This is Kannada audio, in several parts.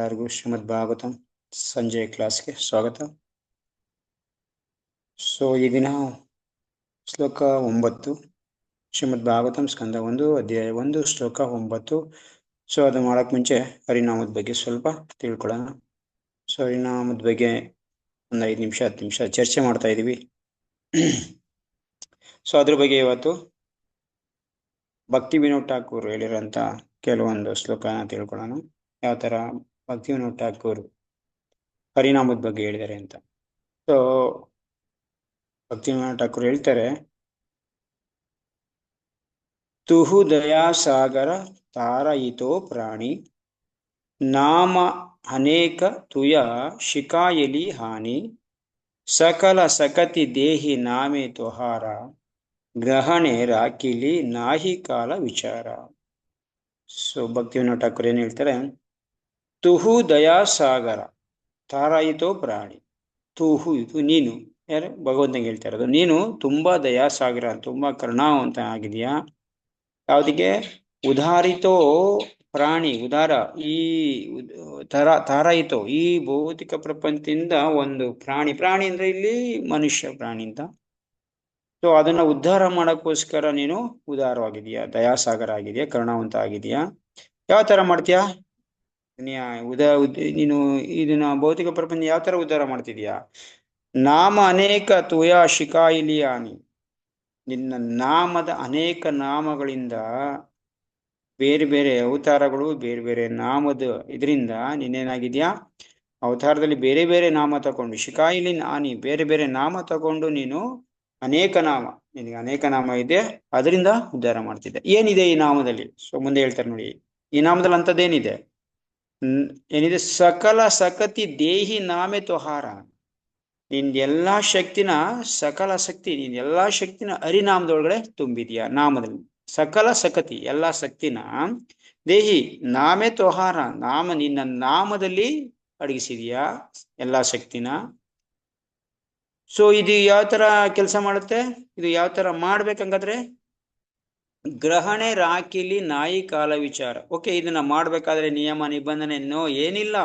ಎಲ್ಲರಿಗೂ ಶ್ರೀಮದ್ ಭಾಗವತಂ ಸಂಜೆ ಕ್ಲಾಸ್ಗೆ ಸ್ವಾಗತ. ಸೊ ಈ ದಿನ ಶ್ಲೋಕ ಒಂಬತ್ತು, ಶ್ರೀಮದ್ ಭಾಗವತಂ ಸ್ಕಂದ ಒಂದು, ಅಧ್ಯಾಯ ಒಂದು, ಶ್ಲೋಕ ಒಂಬತ್ತು. ಸೊ ಅದು ಮಾಡಕ್ ಮುಂಚೆ ಹರಿನಾಮದ ಬಗ್ಗೆ ಸ್ವಲ್ಪ ತಿಳ್ಕೊಳ್ಳೋಣ. ಸೊ ಹರಿನಾಮದ ಬಗ್ಗೆ ಒಂದು ಐದು ನಿಮಿಷ, ಹತ್ತು ನಿಮಿಷ ಚರ್ಚೆ ಮಾಡ್ತಾ ಇದೀವಿ. ಸೊ ಅದ್ರ ಬಗ್ಗೆ ಇವತ್ತು ಭಕ್ತಿ ವಿನೋದ್ ಠಾಕೂರ್ ಹೇಳಿರೋಂಥ ಕೆಲವೊಂದು ಶ್ಲೋಕನ ತಿಳ್ಕೊಳ್ಳೋಣ. ಯಾವ ತರ ಭಕ್ತಿ ವಿನೋದ್ ಠಾಕೂರ್ ಪರಿಣಾಮದ ಬಗ್ಗೆ ಹೇಳಿದ್ದಾರೆ ಅಂತ. ಸೊ ಭಕ್ತಿ ವಿನೋದ್ ಠಾಕೂರ್ ಹೇಳ್ತಾರೆ, ತುಹು ದಯಾಸಾಗರ ತಾರಯಿತೋ ಪ್ರಾಣಿ, ನಾಮ ಅನೇಕ ತುಯ ಶಿಕಾಯಲಿ ಹಾನಿ, ಸಕಲ ಸಕತಿ ದೇಹಿ ನಾಮೆ ತುಹಾರ ಗ್ರಹಣೆ ರಾಕಿಲಿ ನಾಹಿ ಕಾಲ ವಿಚಾರ. ಸೊ ಭಕ್ತಿ ಠಾಕೂರ್ ಏನ್ ಹೇಳ್ತಾರೆ ತುಹು ದಯಾ ಸಾಗರ, ತಾರಾಯಿತೋ ಪ್ರಾಣಿ. ತುಹು ಇದು ನೀನು. ಯಾರು? ಭಗವಂತನಿಗೆ ಹೇಳ್ತಾ ಇರೋದು. ನೀನು ತುಂಬಾ ದಯಾಸಾಗರ ತುಂಬಾ ಕರುಣಾವಂತ ಆಗಿದೆಯಾ? ಯಾವುದಿಗೆ? ಉದಾರಿತೋ ಪ್ರಾಣಿ, ಉದಾರ. ಈ ತರ, ತಾರಾಯಿತೋ. ಈ ಭೌತಿಕ ಪ್ರಪಂಚದಿಂದ ಒಂದು ಪ್ರಾಣಿ. ಪ್ರಾಣಿ ಅಂದ್ರೆ ಇಲ್ಲಿ ಮನುಷ್ಯ ಪ್ರಾಣಿ ಅಂತ. ಸೊ ಅದನ್ನ ಉದ್ಧಾರ ಮಾಡೋಕ್ಕೋಸ್ಕರ ನೀನು ಉದಾರವಾಗಿದೆಯಾ ದಯಾಸಾಗರ ಆಗಿದೆಯಾ, ಕರುಣಾವಂತ ಆಗಿದೆಯಾ? ಯಾವ ತರ ಮಾಡ್ತೀಯಾ? ಉದಾ, ನೀನು ಇದನ್ನ ಭೌತಿಕ ಪ್ರಪಂಚ ಯಾವ ತರ ಉದ್ಧಾರ ಮಾಡ್ತಿದ್ಯಾ? ನಾಮ ಅನೇಕ ತುಯ ಶಿಕಾಯಿಲಿಯಾನಿ ನಿನ್ನ ನಾಮದ ಅನೇಕ ನಾಮಗಳಿಂದ ಬೇರೆ ಬೇರೆ ಅವತಾರಗಳು, ಬೇರೆ ಬೇರೆ ನಾಮದ ಇದರಿಂದ ನಿನ್ನೇನಾಗಿದ್ಯಾ ಅವತಾರದಲ್ಲಿ ಬೇರೆ ಬೇರೆ ನಾಮ ತಗೊಂಡು ಶಿಕಾಯಿಲಿ ಆನಿ ಬೇರೆ ಬೇರೆ ನಾಮ ತಗೊಂಡು ನೀನು ಅನೇಕ ನಾಮ, ನಿನಗೆ ಅನೇಕ ನಾಮ ಇದೆ, ಅದರಿಂದ ಉದ್ಧಾರ ಮಾಡ್ತಿದ್ದೆ. ಏನಿದೆ ಈ ನಾಮದಲ್ಲಿ? ಸೊ, ಮುಂದೆ ಹೇಳ್ತಾರೆ ನೋಡಿ. ಈ ನಾಮದಲ್ಲಿ ಅಂತದ್ದೇನಿದೆ ಏನಿದೆ? ಸಕಲ ಸಕತಿ ದೇಹಿ ನಾಮೆ ತೋಹಾರ. ನಿನ್ ಎಲ್ಲಾ ಶಕ್ತಿನ, ಸಕಲ ಶಕ್ತಿ ನಿನ್ ಎಲ್ಲಾ ಶಕ್ತಿನ ಹರಿನಾಮದೊಳಗಡೆ ತುಂಬಿದೆಯಾ ನಾಮದಲ್ಲಿ. ಸಕಲ ಸಕತಿ, ಎಲ್ಲಾ ಶಕ್ತಿನ ದೇಹಿ ನಾಮೆ ತೊಹಾರ, ನಾಮ ನಿನ್ನ ನಾಮದಲ್ಲಿ ಅಡಗಿಸಿದೀಯಾ ಎಲ್ಲಾ ಶಕ್ತಿನ. ಸೊ ಇದು ಯಾವ ತರ ಕೆಲಸ ಮಾಡುತ್ತೆ? ಇದು ಯಾವ ತರ ಮಾಡ್ಬೇಕಂಗಾದ್ರೆ ಗ್ರಹಣೆ ರಾಕಿಲಿ ನಾಯಿ ಕಾಲ ವಿಚಾರ. ಓಕೆ, ಇದನ್ನ ಮಾಡ್ಬೇಕಾದ್ರೆ ನಿಯಮ, ನಿಬಂಧನೆ, ನೋ, ಏನಿಲ್ಲ.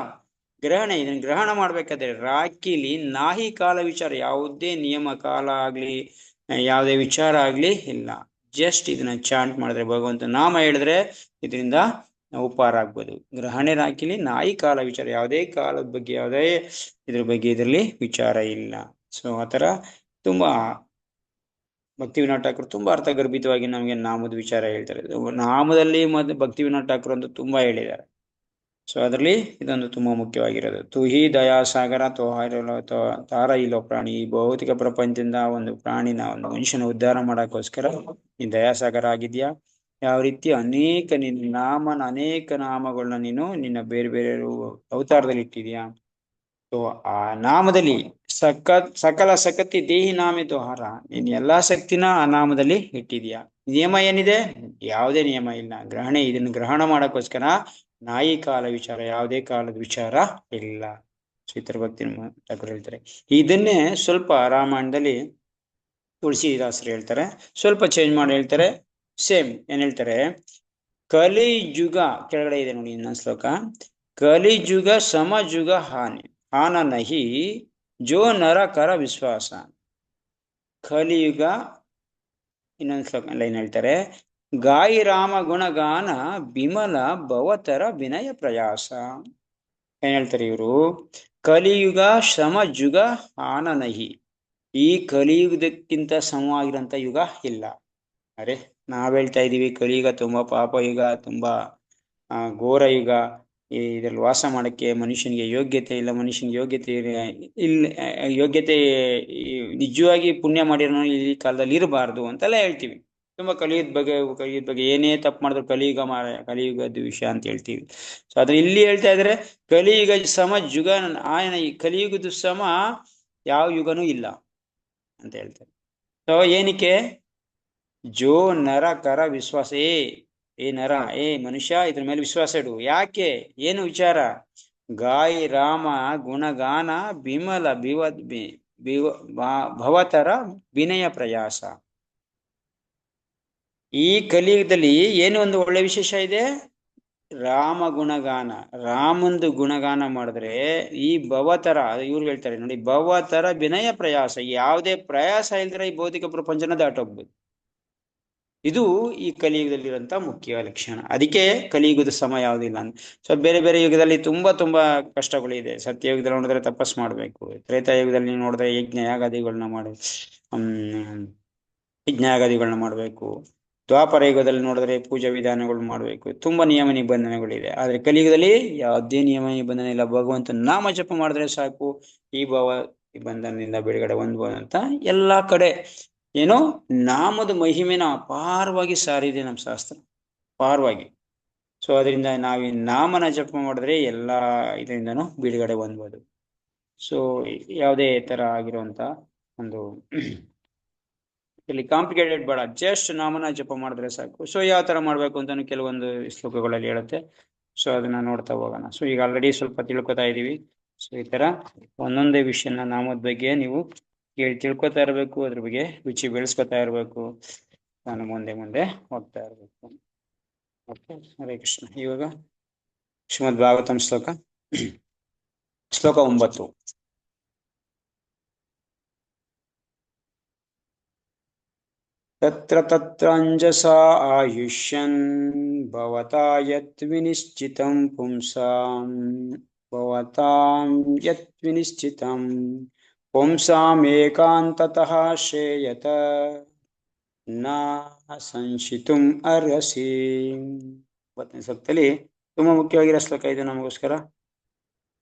ಗ್ರಹಣ, ಇದನ್ನ ಗ್ರಹಣ ಮಾಡ್ಬೇಕಾದ್ರೆ ರಾಕಿಲಿ ನಾಯಿ ಕಾಲ ವಿಚಾರ. ಯಾವುದೇ ನಿಯಮ, ಕಾಲ ಆಗ್ಲಿ, ಯಾವುದೇ ವಿಚಾರ ಆಗ್ಲಿ ಇಲ್ಲ. ಜಸ್ಟ್ ಇದನ್ನ ಚಾಂಟ್ ಮಾಡಿದ್ರೆ ಭಗವಂತ ನಾಮ ಹೇಳಿದ್ರೆ ಇದರಿಂದ ಉಪಾರ ಆಗ್ಬೋದು. ಗ್ರಹಣೆ ರಾಕಿಲಿ ನಾಯಿ ಕಾಲ ವಿಚಾರ. ಯಾವುದೇ ಕಾಲದ ಬಗ್ಗೆ, ಯಾವುದೇ ಇದ್ರ ಬಗ್ಗೆ ಇದರಲ್ಲಿ ವಿಚಾರ ಇಲ್ಲ. ಸೊ ಆತರ ತುಂಬಾ ಭಕ್ತಿ ವಿನೋದ್ ಠಾಕೂರ್ ತುಂಬಾ ಅರ್ಥಗರ್ಭಿತವಾಗಿ ನಮಗೆ ನಾಮದ ವಿಚಾರ ಹೇಳ್ತಾರೆ. ನಾಮದಲ್ಲಿ ಮತ್ತೆ ಭಕ್ತಿ ವಿನೋದ್ ಠಾಕೂರ್ ಅಂತ ತುಂಬಾ ಹೇಳಿದ್ದಾರೆ. ಸೊ ಅದರಲ್ಲಿ ಇದೊಂದು ತುಂಬಾ ಮುಖ್ಯವಾಗಿರೋದು. ತುಹಿ, ದಯಾ, ಸಾಗರ ತೋಹಾರ ತಾರ ಇಲ್ಲೋ ಪ್ರಾಣಿ ಈ ಭೌತಿಕ ಪ್ರಪಂಚದಿಂದ ಒಂದು ಪ್ರಾಣಿನ ಒಂದು ಮನುಷ್ಯನ ಉದ್ಧಾರ ಮಾಡಕ್ಕೋಸ್ಕರ ನೀನ್ ದಯಾಸಾಗರ ಆಗಿದ್ಯಾ ಯಾವ ರೀತಿ ಅನೇಕ ನಿನ್ನ ನಾಮನ ಅನೇಕ ನಾಮಗಳನ್ನ ನೀನು ನಿನ್ನ ಬೇರೆ ಬೇರೆ ಅವತಾರದಲ್ಲಿ ಇಟ್ಟಿದ್ಯಾ ಸೊ ಆ ನಾಮದಲ್ಲಿ ಸಕ, ಸಕಲ ಸಕತಿ ದೇಹಿ ನಾಮಿತು ದೋಹಾರ ನೀನ್ ಎಲ್ಲಾ ಶಕ್ತಿನ ಆ ನಾಮದಲ್ಲಿ ಇಟ್ಟಿದ್ಯಾ ನಿಯಮ ಏನಿದೆ? ಯಾವುದೇ ನಿಯಮ ಇಲ್ಲ. ಗ್ರಹಣೆ, ಇದನ್ನು ಗ್ರಹಣ ಮಾಡೋಕ್ಕೋಸ್ಕರ ನಾಯಿ ಕಾಲ ವಿಚಾರ, ಯಾವುದೇ ಕಾಲದ ವಿಚಾರ ಇಲ್ಲ. ಚಿತ್ರ ಭಕ್ತಿ ಹೇಳ್ತಾರೆ. ಇದನ್ನೇ ಸ್ವಲ್ಪ ರಾಮಾಯಣದಲ್ಲಿ ತುಳಸಿದಾಸರು ಹೇಳ್ತಾರೆ. ಸ್ವಲ್ಪ ಚೇಂಜ್ ಮಾಡಿ ಹೇಳ್ತಾರೆ. ಸೇಮ್ ಏನ್ ಹೇಳ್ತಾರೆ? ಕಲಿಯುಗ ಕೆಳಗಡೆ ಇದೆ ನೋಡಿ ಇನ್ನೊಂದು ಶ್ಲೋಕ. ಕಲಿಯುಗ, ಸಮಜುಗ, ಹಾನಿ. ಹಾನ ನಹಿ ಜೋ ನರ ಕರ ವಿಶ್ವಾಸ. ಕಲಿಯುಗ, ಇನ್ನೊಂದು ಶ್ಲೋಕ ಲೈನ್ ಹೇಳ್ತಾರೆ, ಗಾಯಿ ರಾಮ ಗುಣಗಾನ ಬಿಮಲ ಭವತರ ವಿನಯ ಪ್ರಯಾಸ. ಏನ್ ಹೇಳ್ತಾರೆ ಇವರು? ಕಲಿಯುಗ, ಶ್ರಮ ಯುಗ ಆನನಹಿ ಈ ಕಲಿಯುಗದಕ್ಕಿಂತ ಸಮವಾಗಿರೋಂಥ ಯುಗ ಇಲ್ಲ. ಅರೆ, ನಾವ್ ಹೇಳ್ತಾ ಇದೀವಿ, ಕಲಿಯುಗ ತುಂಬಾ ಪಾಪ ಯುಗ ತುಂಬಾ ಘೋರ ಯುಗ ಇದ್ರಲ್ಲಿ ವಾಸ ಮಾಡಕ್ಕೆ ಮನುಷ್ಯನಿಗೆ ಯೋಗ್ಯತೆ ಇಲ್ಲ, ಮನುಷ್ಯನಿಗೆ ಯೋಗ್ಯತೆ ಇಲ್ಲ ಯೋಗ್ಯತೆ ನಿಜವಾಗಿ ಪುಣ್ಯ ಮಾಡಿರೋ ಈ ಕಾಲದಲ್ಲಿ ಇರಬಾರ್ದು ಅಂತೆಲ್ಲ ಹೇಳ್ತೀವಿ. ತುಂಬಾ ಕಲಿಯುದ ಬಗ್ಗೆ ಕಲಿಯುದ ಬಗ್ಗೆ, ಏನೇ ತಪ್ಪು ಮಾಡಿದ್ರು ಕಲಿಯುಗ ಮಾರ ಕಲಿಯುಗದ ವಿಷಯ ಅಂತ ಹೇಳ್ತೀವಿ. ಸೊ ಅದ್ರ ಇಲ್ಲಿ ಹೇಳ್ತಾ ಇದ್ರೆ ಕಲಿಯುಗ ಸಮ ಯುಗ ಆಯನ ಈ ಕಲಿಯುಗದ ಸಮ ಯಾವ ಯುಗನೂ ಇಲ್ಲ ಅಂತ ಹೇಳ್ತಾರೆ. ಸೊ ಏನಕ್ಕೆ? ಜೋ ನರ ಕರ ವಿಶ್ವಾಸ ಏ ಏ ನರ ಏ ಮನುಷ್ಯ ಇದ್ರ ಮೇಲೆ ವಿಶ್ವಾಸ ಇಡು ಯಾಕೆ? ಏನು ವಿಚಾರ? ಗಾಯಿ ರಾಮ ಗುಣಗಾನ ಬಿಮಲ ಬಿವ ಬಿವ ಭವತರ ವಿನಯ ಪ್ರಯಾಸ. ಈ ಕಲಿಯುಗದಲ್ಲಿ ಏನು ಒಂದು ಒಳ್ಳೆ ವಿಶೇಷ ಇದೆ? ರಾಮ ಗುಣಗಾನ. ರಾಮಂದು ಗುಣಗಾನ ಮಾಡಿದ್ರೆ ಈ ಭವತರ ಇವ್ರು ಹೇಳ್ತಾರೆ ನೋಡಿ ಭವತರ ವಿನಯ ಪ್ರಯಾಸ. ಯಾವುದೇ ಪ್ರಯಾಸ ಇಲ್ದ್ರೆ ಈ ಭೌತಿಕ ಪ್ರಪಂಚನ ದಾಟೋಗ್ಬೋದು. ಇದು ಈ ಕಲಿಯುಗದಲ್ಲಿರುವಂತ ಮುಖ್ಯ ಲಕ್ಷಣ. ಅದಕ್ಕೆ ಕಲಿಯುಗದ ಸಮಯ ಯಾವುದಿಲ್ಲ ಅಂತ. ಸೊ ಬೇರೆ ಬೇರೆ ಯುಗದಲ್ಲಿ ತುಂಬಾ ತುಂಬಾ ಕಷ್ಟಗಳಿದೆ. ಸತ್ಯಯುಗದಲ್ಲಿ ನೋಡಿದ್ರೆ ತಪಸ್ ಮಾಡ್ಬೇಕು. ತ್ರೇತಾಯುಗದಲ್ಲಿ ನೋಡಿದ್ರೆ ಯಜ್ಞ ಯಾಗಾದಿಗಳನ್ನ ಮಾಡಿ, ಹ್ಮ್ ಯಜ್ಞಾಗಾದಿಗಳನ್ನ ಮಾಡಬೇಕು. ದ್ವಾಪರ ಯುಗದಲ್ಲಿ ನೋಡಿದ್ರೆ ಪೂಜಾ ವಿಧಾನಗಳು ಮಾಡಬೇಕು. ತುಂಬಾ ನಿಯಮ ನಿಬಂಧನೆಗಳಿದೆ. ಆದ್ರೆ ಕಲಿಯುಗದಲ್ಲಿ ಯಾವುದೇ ನಿಯಮ ನಿಬಂಧನೆ ಇಲ್ಲ. ಭಗವಂತ ನಾಮ ಜಪ ಮಾಡಿದ್ರೆ ಸಾಕು. ಈ ಭಾವ ಈ ಬಂಧನದಿಂದ ಬಿಡುಗಡೆ ಹೊಂದ್ಬೋದು ಅಂತ ಎಲ್ಲಾ ಕಡೆ ಏನೋ ನಾಮದ ಮಹಿಮೆನ ಅಪಾರವಾಗಿ ಸಾರಿದೆ ನಮ್ಮ ಶಾಸ್ತ್ರ. ಅಪಾರವಾಗಿ. ಸೊ ಅದರಿಂದ ನಾವು ನಾಮನ ಜಪ ಮಾಡಿದ್ರೆ ಎಲ್ಲ ಇದರಿಂದನೂ ಬಿಡುಗಡೆ ಹೊಂದ್ಬೋದು. ಸೊ ಯಾವುದೇ ತರ ಆಗಿರುವಂತ ಒಂದು ಇಲ್ಲಿ ಕಾಂಪ್ಲಿಕೇಟೆಡ್ ಬೇಡ. ಜಸ್ಟ್ ನಾಮನ ಜಪ ಮಾಡಿದ್ರೆ ಸಾಕು. ಸೊ ಯಾವ ತರ ಮಾಡ್ಬೇಕು ಅಂತಾನು ಕೆಲವೊಂದು ಶ್ಲೋಕಗಳಲ್ಲಿ ಹೇಳುತ್ತೆ. ಸೊ ಅದನ್ನ ನೋಡ್ತಾ ಹೋಗೋಣ. ಸೊ ಈಗ ಆಲ್ರೆಡಿ ಸ್ವಲ್ಪ ತಿಳ್ಕೊತಾ ಇದೀವಿ ಸೊ ಈ ತರ ಒಂದೊಂದೇ ವಿಷಯನ ನಾಮದ ಬಗ್ಗೆ ನೀವು ತಿಳ್ಕೊತಾ ಇರಬೇಕು, ಅದ್ರ ಬಗ್ಗೆ ರುಚಿ ಬೆಳೆಸ್ಕೊತಾ ಇರಬೇಕು. ನಾನು ಮುಂದೆ ಮುಂದೆ ಹೋಗ್ತಾ ಇರಬೇಕು. ಓಕೆ, ಹರೇ ಕೃಷ್ಣ. ಇವಾಗ ಶ್ರೀಮದ್ ಭಾಗವತಂ ಶ್ಲೋಕ. ಶ್ಲೋಕ ಒಂಬತ್ತು. ತತ್ರ ತತ್ರ ಅಂಜಸಾ ಆಯುಷ್ಯನ್ ಭವತಾ ಯತ್ ವಿನಿಶ್ಚಿತಂ ಪುಂಸಾಂ ಭವತಾಂ ಯತ್ ವಿನಿಶ್ಚಿತಂ ಪುಂಸಾಮೇಕಾಂತತಃ ಶ್ರೇಯತ ನ ಸಂಶಿತುಂ ಅರ್ಹಸಿ ಇವತ್ತಿನ ಸಪ್ತಲ್ಲಿ ತುಂಬಾ ಮುಖ್ಯವಾಗಿರೋ ಶ್ಲೋಕ ಇದು ನಮಗೋಸ್ಕರ.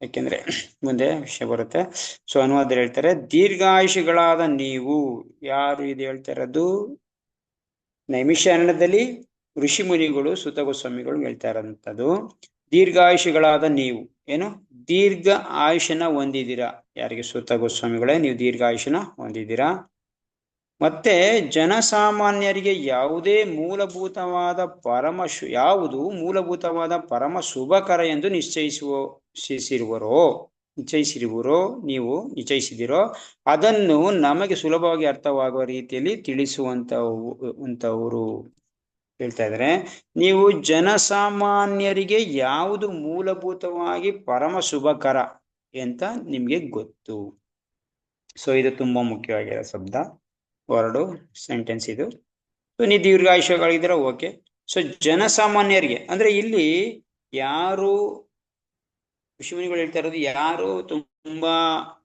ಯಾಕೆಂದ್ರೆ ಮುಂದೆ ವಿಷಯ ಬರುತ್ತೆ. ಸೊ ಅನುವಾದ ಹೇಳ್ತಾರೆ, ದೀರ್ಘಾಯುಷಿಗಳಾದ ನೀವು, ಯಾರು ಇದು ಹೇಳ್ತಾ ಇರೋದು? ನೈಮಿಷಾರಣ್ಯದಲ್ಲಿ ಋಷಿ ಮುನಿಗಳು ಸುತ ಗೋಸ್ವಾಮಿಗಳು ಹೇಳ್ತಾ ಇರೋಂಥದ್ದು. ದೀರ್ಘಾಯುಷಿಗಳಾದ ನೀವು. ಏನು? ದೀರ್ಘ ಆಯುಷನ ಹೊಂದಿದ್ದೀರಾ. ಯಾರಿಗೆ? ಸೂತ ಗೋಸ್ವಾಮಿಗಳೇ, ನೀವು ದೀರ್ಘಾಯುಷನ ಹೊಂದಿದ್ದೀರಾ. ಮತ್ತೆ ಜನಸಾಮಾನ್ಯರಿಗೆ ಯಾವುದೇ ಮೂಲಭೂತವಾದ ಪರಮ ಶು, ಯಾವುದು ಮೂಲಭೂತವಾದ ಪರಮ ಶುಭಕರ ಎಂದು ನಿಶ್ಚಯಿಸುವ, ನಿಶ್ಚಯಿಸಿರುವರೋ ನೀವು ನಿಶ್ಚಯಿಸಿದಿರೋ ಅದನ್ನು ನಮಗೆ ಸುಲಭವಾಗಿ ಅರ್ಥವಾಗುವ ರೀತಿಯಲ್ಲಿ ತಿಳಿಸುವಂತ ಅಂತವರು ಹೇಳ್ತಾ ಇದ್ದಾರೆ ನೀವು ಜನಸಾಮಾನ್ಯರಿಗೆ ಯಾವುದು ಮೂಲಭೂತವಾಗಿ ಪರಮ ಶುಭಕರ ಅಂತ ನಿಮ್ಗೆ ಗೊತ್ತು. ಸೊ ಇದು ತುಂಬಾ ಮುಖ್ಯವಾಗಿರೋ ಶಬ್ದ. ವರ್ಡು ಸೆಂಟೆನ್ಸ್ ಇದು. ಸೊ ನೀವು ದೀರ್ಘಾಯುಷ್ಯಗಳಿದ್ರೆ ಓಕೆ ಸೊ ಜನಸಾಮಾನ್ಯರಿಗೆ, ಅಂದ್ರೆ ಇಲ್ಲಿ ಯಾರು ಋಷಿಮುನಿಗಳು ಹೇಳ್ತಾ ಇರೋದು ಯಾರು ತುಂಬಾ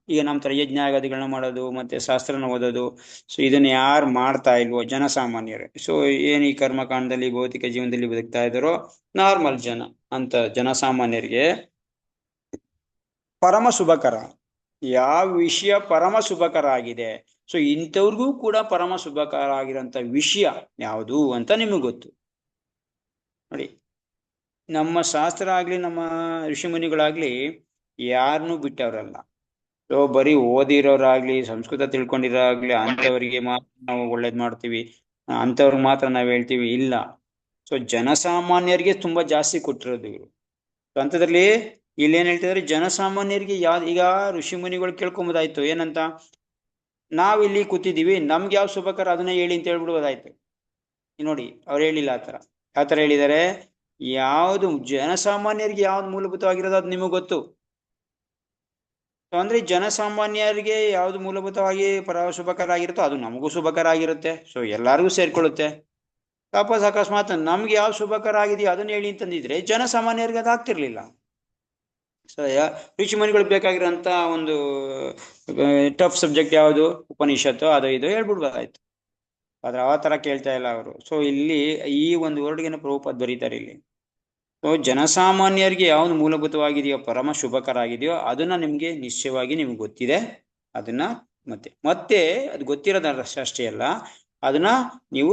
ಈಗ ನಮ್ಮ ತರ ಯಜ್ಞ ಆಗಾದಿಗಳನ್ನ ಮಾಡೋದು, ಮತ್ತೆ ಶಾಸ್ತ್ರನ ಓದೋದು ಸೊ ಇದನ್ನ ಯಾರು ಮಾಡ್ತಾ ಇಲ್ವೋ ಜನಸಾಮಾನ್ಯರು. ಸೊ ಏನ್ ಈ ಕರ್ಮಕಾಂಡದಲ್ಲಿ, ಭೌತಿಕ ಜೀವನದಲ್ಲಿ ಬದುಕ್ತಾ ಇದ್ದಾರೋ ನಾರ್ಮಲ್ ಜನ ಅಂತ ಜನಸಾಮಾನ್ಯರಿಗೆ ಪರಮ ಶುಭಕರ. ಯಾವ ವಿಷಯ ಪರಮ ಶುಭಕರ ಆಗಿದೆ ಸೊ ಇಂಥವ್ರಿಗೂ ಕೂಡ ಪರಮ ಶುಭಕರ ಆಗಿರೋಂಥ ವಿಷಯ ಯಾವುದು ಅಂತ ನಿಮಗೆ ಗೊತ್ತು. ನೋಡಿ, ನಮ್ಮ ಶಾಸ್ತ್ರ ಆಗ್ಲಿ, ನಮ್ಮ ಋಷಿಮುನಿಗಳಾಗ್ಲಿ ಯಾರನ್ನೂ ಬಿಟ್ಟವ್ರಲ್ಲ. ಸೊ ಬರೀ ಓದಿರೋರಾಗ್ಲಿ, ಸಂಸ್ಕೃತ ತಿಳ್ಕೊಂಡಿರೋರಾಗ್ಲಿ ಅಂತವರಿಗೆ ಮಾತ್ರ ನಾವು ಒಳ್ಳೇದ್ ಮಾಡ್ತೀವಿ. ಅಂತವ್ರಿಗೆ ಮಾತ್ರ ನಾವ್ ಹೇಳ್ತೀವಿ, ಇಲ್ಲ. ಸೊ ಜನಸಾಮಾನ್ಯರಿಗೆ ತುಂಬಾ ಜಾಸ್ತಿ ಕೊಟ್ಟಿರೋದು ಇವರು. ಸೊ ಅಂಥದ್ರಲ್ಲಿ ಇಲ್ಲಿ ಏನ್ ಹೇಳ್ತಿದ್ರೆ, ಜನಸಾಮಾನ್ಯರಿಗೆ ಯಾವ, ಈಗ ಋಷಿಮುನಿಗಳು ಕೇಳ್ಕೊಂಬೋದಾಯ್ತು, ಏನಂತ? ನಾವ್ ಇಲ್ಲಿ ಕೂತಿದೀವಿ ನಮ್ಗೆ ಯಾವ ಶುಭಕರ ಅದನ್ನ ಹೇಳಿ ಅಂತ ಹೇಳ್ಬಿಡ್ಬೋದಾಯ್ತು. ನೋಡಿ, ಅವ್ರು ಹೇಳಿಲ್ಲ ಆತರ ಯಾವ ತರ ಹೇಳಿದಾರೆ? ಯಾವುದು, ಜನಸಾಮಾನ್ಯರಿಗೆ ಯಾವ್ದು ಮೂಲಭೂತವಾಗಿರೋದು ಅದು ನಿಮಗೆ ಗೊತ್ತು. ಅಂದ್ರೆ ಜನಸಾಮಾನ್ಯರಿಗೆ ಯಾವುದು ಮೂಲಭೂತವಾಗಿ ಪರ ಶುಭಕರ ಆಗಿರುತ್ತೋ ಅದು ನಮಗೂ ಶುಭಕರ ಆಗಿರುತ್ತೆ ಸೊ ಎಲ್ಲರಿಗೂ ಸೇರ್ಕೊಳ್ಳುತ್ತೆ. ವಾಪಸ್ ಅಕಸ್ಮಾತ್ ನಮ್ಗೆ ಯಾವ ಶುಭಕರ ಆಗಿದೆಯೋ ಅದನ್ನ ಹೇಳಿ ಅಂತಂದಿದ್ರೆ ಜನಸಾಮಾನ್ಯರಿಗೆ ಅದು ಆಗ್ತಿರ್ಲಿಲ್ಲ. ಸೊ ಋಷಿ ಮನಿಗಳು ಬೇಕಾಗಿರೋಂಥ ಒಂದು ಟಫ್ ಸಬ್ಜೆಕ್ಟ್ ಯಾವುದು? ಉಪನಿಷತ್ತು, ಅದು ಇದು ಹೇಳ್ಬಿಡ್ಬೋದಾಯ್ತು. ಆದ್ರೆ ಆ ಥರ ಕೇಳ್ತಾ ಇಲ್ಲ ಅವರು. ಸೊ ಇಲ್ಲಿ ಈ ಒಂದು ವರ್ಡ್ಗೆನ ಪ್ರಭುಪಾದ್ ಬರೀತಾರೆ ಇಲ್ಲಿ. ಜನಸಾಮಾನ್ಯರಿಗೆ ಯಾವ್ದು ಮೂಲಭೂತವಾಗಿದೆಯೋ, ಪರಮ ಶುಭಕರ ಆಗಿದೆಯೋ ಅದನ್ನ ನಿಮ್ಗೆ ನಿಶ್ಚಯವಾಗಿ ನಿಮ್ಗೆ ಗೊತ್ತಿದೆ. ಅದನ್ನ ಮತ್ತೆ ಮತ್ತೆ ಅದು ಗೊತ್ತಿರೋದ ಅಷ್ಟೇ ಅಲ್ಲ, ಅದನ್ನ ನೀವು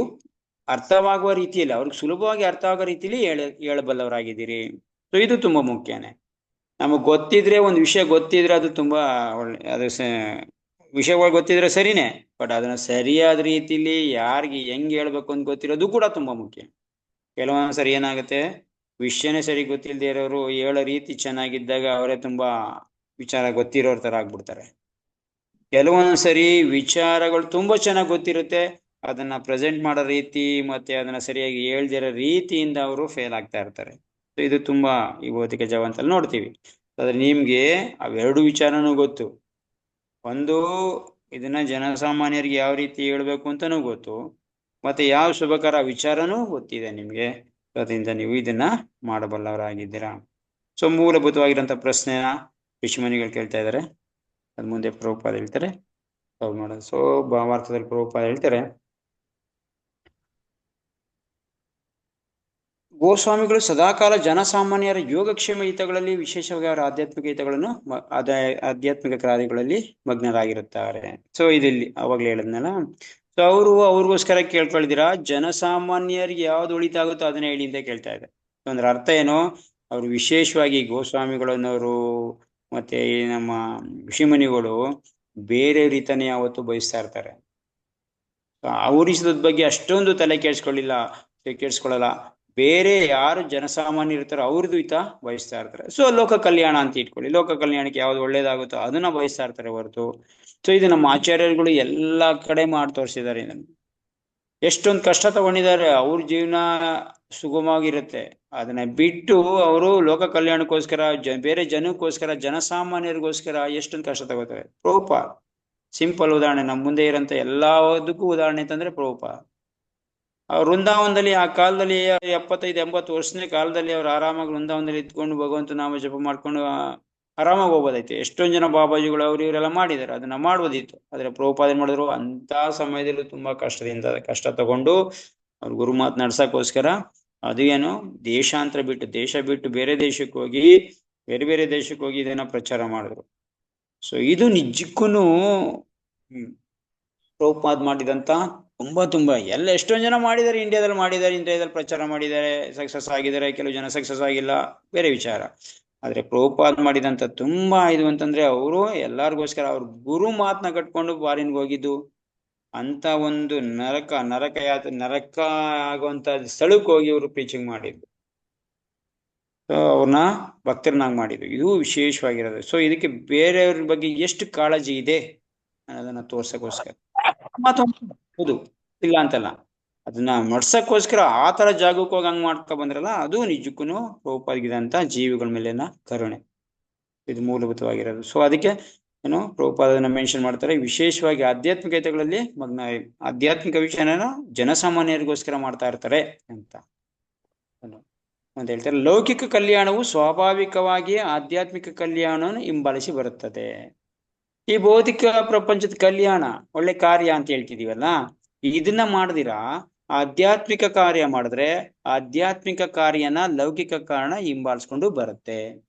ಅರ್ಥವಾಗುವ ರೀತಿಯಲ್ಲಿ, ಅವ್ರಿಗೆ ಸುಲಭವಾಗಿ ಅರ್ಥ ಆಗೋ ರೀತಿಯಲ್ಲಿ ಹೇಳ, ಹೇಳಬಲ್ಲವರಾಗಿದ್ದೀರಿ. ಸೊ ಇದು ತುಂಬಾ ಮುಖ್ಯನೇ. ನಮಗ್ ಗೊತ್ತಿದ್ರೆ, ಒಂದು ವಿಷಯ ಗೊತ್ತಿದ್ರೆ ಅದು ತುಂಬಾ ಒಳ್ಳೆ, ಅದು ವಿಷಯಗಳು ಗೊತ್ತಿದ್ರೆ ಸರಿನೇ, ಬಟ್ ಅದನ್ನ ಸರಿಯಾದ ರೀತಿಲಿ ಯಾರಿಗೆ ಹೆಂಗ್ ಹೇಳ್ಬೇಕು ಅಂತ ಗೊತ್ತಿರೋದು ಕೂಡ ತುಂಬಾ ಮುಖ್ಯ. ಕೆಲವೊಂದ್ಸರಿ ಏನಾಗುತ್ತೆ ವಿಷಯನೇ ಸರಿ ಗೊತ್ತಿಲ್ಲದೆ ಇರೋರು ಹೇಳೋ ರೀತಿ ಚೆನ್ನಾಗಿದ್ದಾಗ ಅವರೇ ತುಂಬಾ ವಿಚಾರ ಗೊತ್ತಿರೋರ್ ತರ ಆಗ್ಬಿಡ್ತಾರೆ. ಕೆಲವೊಂದ್ಸರಿ ವಿಚಾರಗಳು ತುಂಬಾ ಚೆನ್ನಾಗಿ ಗೊತ್ತಿರುತ್ತೆ, ಅದನ್ನ ಪ್ರೆಸೆಂಟ್ ಮಾಡೋ ರೀತಿ ಮತ್ತೆ ಅದನ್ನ ಸರಿಯಾಗಿ ಹೇಳ್ದಿರೋ ರೀತಿಯಿಂದ ಅವರು ಫೇಲ್ ಆಗ್ತಾ ಇರ್ತಾರೆ. ಇದು ತುಂಬಾ ಈ ಭೌತಿಕ ಜಗತ್ತಲ್ಲಿ ನೋಡ್ತೀವಿ. ಆದ್ರೆ ನಿಮ್ಗೆ ಅವೆರಡು ವಿಚಾರನೂ ಗೊತ್ತು. ಒಂದು, ಇದನ್ನ ಜನಸಾಮಾನ್ಯರಿಗೆ ಯಾವ ರೀತಿ ಹೇಳ್ಬೇಕು ಅಂತಾನೂ ಗೊತ್ತು. ಮತ್ತೆ ಯಾವ ಶುಭಕರ ವಿಚಾರನೂ ಗೊತ್ತಿದೆ ನಿಮ್ಗೆ. ಅದರಿಂದ ನೀವು ಇದನ್ನ ಮಾಡಬಲ್ಲವರಾಗಿದ್ದೀರಾ? ಸೊ ಮೂಲಭೂತವಾಗಿರುವಂತಹ ಪ್ರಶ್ನೆನ ಋಷಿಮನಿಗಳು ಕೇಳ್ತಾ ಇದ್ದಾರೆ. ಅದ್ ಮುಂದೆ ಪ್ರೋಪಾದ ಹೇಳ್ತಾರೆ. ಸೊ ಭಾವಾರ್ಥದಲ್ಲಿ ಪ್ರೋಪಾದ ಹೇಳ್ತಾರೆ. ಗೋಸ್ವಾಮಿಗಳು ಸದಾಕಾಲ ಜನಸಾಮಾನ್ಯರ ಯೋಗಕ್ಷೇಮ ಹಿತಗಳಲ್ಲಿ ವಿಶೇಷವಾಗಿ ಅವರ ಆಧ್ಯಾತ್ಮಿಕ ಹಿತಗಳನ್ನು ಆಧ್ಯಾತ್ಮಿಕ ಕಾರ್ಯಗಳಲ್ಲಿ ಮಗ್ನರಾಗಿರುತ್ತಾರೆ. ಸೊ ಇದಿಲ್ಲಿ ಅವಾಗ್ಲೇ ಹೇಳಿದ್ನಲ್ಲ ಸೊ ಅವರು ಅವ್ರಿಗೋಸ್ಕರ ಕೇಳ್ಕೊಳ್ದಿರಾ? ಜನಸಾಮಾನ್ಯರಿಗೆ ಯಾವ್ದು ಉಳಿತಾಗುತ್ತೋ ಅದನ್ನ ಹೇಳಿ ಅಂತ ಕೇಳ್ತಾ ಇದೆ ಅಂದ್ರೆ ಅರ್ಥ ಏನು? ಅವ್ರು ವಿಶೇಷವಾಗಿ ಗೋಸ್ವಾಮಿಗಳನ್ನವರು ಮತ್ತೆ ನಮ್ಮ ಋಷಿಮುನಿಗಳು ಬೇರೆ ರೀತಿಯ ಯಾವತ್ತು ಬಯಸ್ತಾ ಇರ್ತಾರೆ. ಅವರಿಸಿದ ಬಗ್ಗೆ ಅಷ್ಟೊಂದು ತಲೆ ಕೆಡ್ಸ್ಕೊಳ್ಳಿಲ್ಲ ಕೆಡ್ಸ್ಕೊಳ್ಳಲ್ಲ. ಬೇರೆ ಯಾರು ಜನಸಾಮಾನ್ಯ ಇರ್ತಾರೋ ಅವ್ರದ್ದು ಹಿತ ಬಯಸ್ತಾ ಇರ್ತಾರೆ. ಸೊ ಲೋಕ ಕಲ್ಯಾಣ ಅಂತ ಇಟ್ಕೊಳ್ಳಿ. ಲೋಕ ಕಲ್ಯಾಣಕ್ಕೆ ಯಾವ್ದು ಒಳ್ಳೇದಾಗುತ್ತೋ ಅದನ್ನ ಬಯಸ್ತಾ ಇರ್ತಾರೆ ಹೊರತು. ಸೊ ಇದು ನಮ್ಮ ಆಚಾರ್ಯರುಗಳು ಎಲ್ಲಾ ಕಡೆ ಮಾಡಿ ತೋರಿಸಿದ್ದಾರೆ ಇದನ್ನು. ಎಷ್ಟೊಂದು ಕಷ್ಟ ತಗೊಂಡಿದ್ದಾರೆ, ಅವ್ರ ಜೀವನ ಸುಗಮವಾಗಿರುತ್ತೆ. ಅದನ್ನ ಬಿಟ್ಟು ಅವರು ಲೋಕ ಕಲ್ಯಾಣಕ್ಕೋಸ್ಕರ, ಜ, ಬೇರೆ ಜನಕ್ಕೋಸ್ಕರ, ಜನಸಾಮಾನ್ಯರಿಗೋಸ್ಕರ ಎಷ್ಟೊಂದು ಕಷ್ಟ ತಗೋತಾರೆ. ಪ್ರೋಪ ಸಿಂಪಲ್ ಉದಾಹರಣೆ, ನಮ್ಮ ಮುಂದೆ ಇರೋಂಥ ಎಲ್ಲದಕ್ಕೂ ಉದಾಹರಣೆ ಅಂತಂದ್ರೆ ಪ್ರೋಪ ವೃಂದಾವನದಲ್ಲಿ, ಆ ಕಾಲದಲ್ಲಿ ಎಪ್ಪತ್ತೈದು, ಎಂಬತ್ತು ವರ್ಷದ ಕಾಲದಲ್ಲಿ ಅವ್ರು ಆರಾಮಾಗಿ ವೃಂದಾವನದಲ್ಲಿ ಇದ್ಕೊಂಡು ಭಗವಂತ ನಾಮ ಜಪ ಮಾಡ್ಕೊಂಡು ಆರಾಮಾಗಿ ಹೋಗೋದೈತೆ ಎಷ್ಟೊಂದು ಜನ ಬಾಬಾಜಿಗಳು ಅವ್ರು ಇವರೆಲ್ಲ ಮಾಡಿದ್ದಾರೆ ಅದನ್ನ ಮಾಡೋದಿತ್ತು ಆದ್ರೆ ಪ್ರಭುಪಾದ ಮಾಡಿದ್ರು ಅಂತ ಸಮಯದಲ್ಲೂ ತುಂಬಾ ಕಷ್ಟದಿಂದ ಕಷ್ಟ ತಗೊಂಡು ಅವ್ರ ಗುರು ಮಾತು ನಡ್ಸಕ್ಕೋಸ್ಕರ ಅದು ಏನು ದೇಶಾಂತರ ಬಿಟ್ಟು, ದೇಶ ಬಿಟ್ಟು ಬೇರೆ ದೇಶಕ್ಕೆ ಹೋಗಿ, ಬೇರೆ ಬೇರೆ ದೇಶಕ್ಕೆ ಹೋಗಿ ಇದನ್ನ ಪ್ರಚಾರ ಮಾಡಿದ್ರು. ಸೊ ಇದು ನಿಜಕ್ಕೂನು ಪ್ರೋಪಾದ್ ಮಾಡಿದಂತ ತುಂಬಾ ತುಂಬಾ, ಎಲ್ಲ ಎಷ್ಟೊಂದ್ ಜನ ಮಾಡಿದ್ದಾರೆ, ಇಂಡಿಯಾದಲ್ಲಿ ಮಾಡಿದ್ದಾರೆ ಇಂಡಿಯಾದಲ್ಲಿ ಪ್ರಚಾರ ಮಾಡಿದ್ದಾರೆ ಸಕ್ಸಸ್ ಆಗಿದ್ದಾರೆ, ಕೆಲವು ಜನ ಸಕ್ಸಸ್ ಆಗಿಲ್ಲ, ಬೇರೆ ವಿಚಾರ. ಆದ್ರೆ ಪ್ರೋಪಾದ್ ಮಾಡಿದಂತ ತುಂಬಾ ಇದು ಅಂತಂದ್ರೆ ಅವರು ಎಲ್ಲಾರ್ಗೋಸ್ಕರ ಅವ್ರ ಗುರು ಮಾತನ್ನ ಕಟ್ಕೊಂಡು ಬಾರಿನ್ ಹೋಗಿದ್ದು ಅಂತ ಒಂದು ನರಕ ನರಕ ಯಾತ ನರಕ ಆಗುವಂತ ಸ್ಥಳಕ್ಕೆ ಹೋಗಿ ಅವರು ಪ್ರೀಚಿಂಗ್ ಮಾಡಿದ್ರು ಸೊ ಅವ್ರನ್ನ ಭಕ್ತರನ್ನಾಗಿ ಮಾಡಿದ್ದು. ಇದು ವಿಶೇಷವಾಗಿರೋದು. ಸೊ ಇದಕ್ಕೆ ಬೇರೆಯವ್ರ ಬಗ್ಗೆ ಎಷ್ಟು ಕಾಳಜಿ ಇದೆ ಅನ್ನೋದನ್ನ ತೋರ್ಸಕ್ಕೋಸ್ಕರ. ಹೌದು. ಇಲ್ಲ ಅಂತಲ್ಲ. ಅದನ್ನ ಮಡ್ಸಕ್ಕೋಸ್ಕರ ಆ ತರ ಜಾಗಕ್ಕೆ ಹೋಗಿ ಹಂಗ್ ಮಾಡ್ಕೊ ಬಂದ್ರಲ್ಲ, ಅದು ನಿಜಕ್ಕೂ ಪ್ರಭುಪಾದಗಿದಂತ ಜೀವಿಗಳ ಮೇಲಿನ ಕರುಣೆ. ಇದು ಮೂಲಭೂತವಾಗಿರೋದು. ಸೊ ಅದಕ್ಕೆ ಏನು ಪ್ರಭುಪಾದನ ಮೆನ್ಷನ್ ಮಾಡ್ತಾರೆ. ವಿಶೇಷವಾಗಿ ಆಧ್ಯಾತ್ಮಿಕ ಹಿತಗಳಲ್ಲಿ ಮಗ್ನ, ಆಧ್ಯಾತ್ಮಿಕ ವಿಷಯನ ಜನಸಾಮಾನ್ಯರಿಗೋಸ್ಕರ ಮಾಡ್ತಾ ಇರ್ತಾರೆ ಅಂತ. ಅಂತ ಹೇಳ್ತಾರೆ. ಲೌಕಿಕ ಕಲ್ಯಾಣವು ಸ್ವಾಭಾವಿಕವಾಗಿ ಆಧ್ಯಾತ್ಮಿಕ ಕಲ್ಯಾಣವನ್ನು ಹಿಂಬಾಲಿಸಿ ಬರುತ್ತದೆ. ಈ ಭೌತಿಕ ಪ್ರಪಂಚದ ಕಲ್ಯಾಣ ಒಳ್ಳೆ ಕಾರ್ಯ ಅಂತ ಹೇಳ್ತಿದೀವಲ್ಲ, ಇದನ್ನ ಮಾಡಿದಿರಾ ಆಧ್ಯಾತ್ಮಿಕ ಕಾರ್ಯ ಮಾಡಿದ್ರೆ ಆಧ್ಯಾತ್ಮಿಕ ಕಾರ್ಯನ ಲೌಕಿಕ ಕಾರಣ ಹಿಂಬಾಲಿಸ್ಕೊಂಡು ಬರುತ್ತೆ.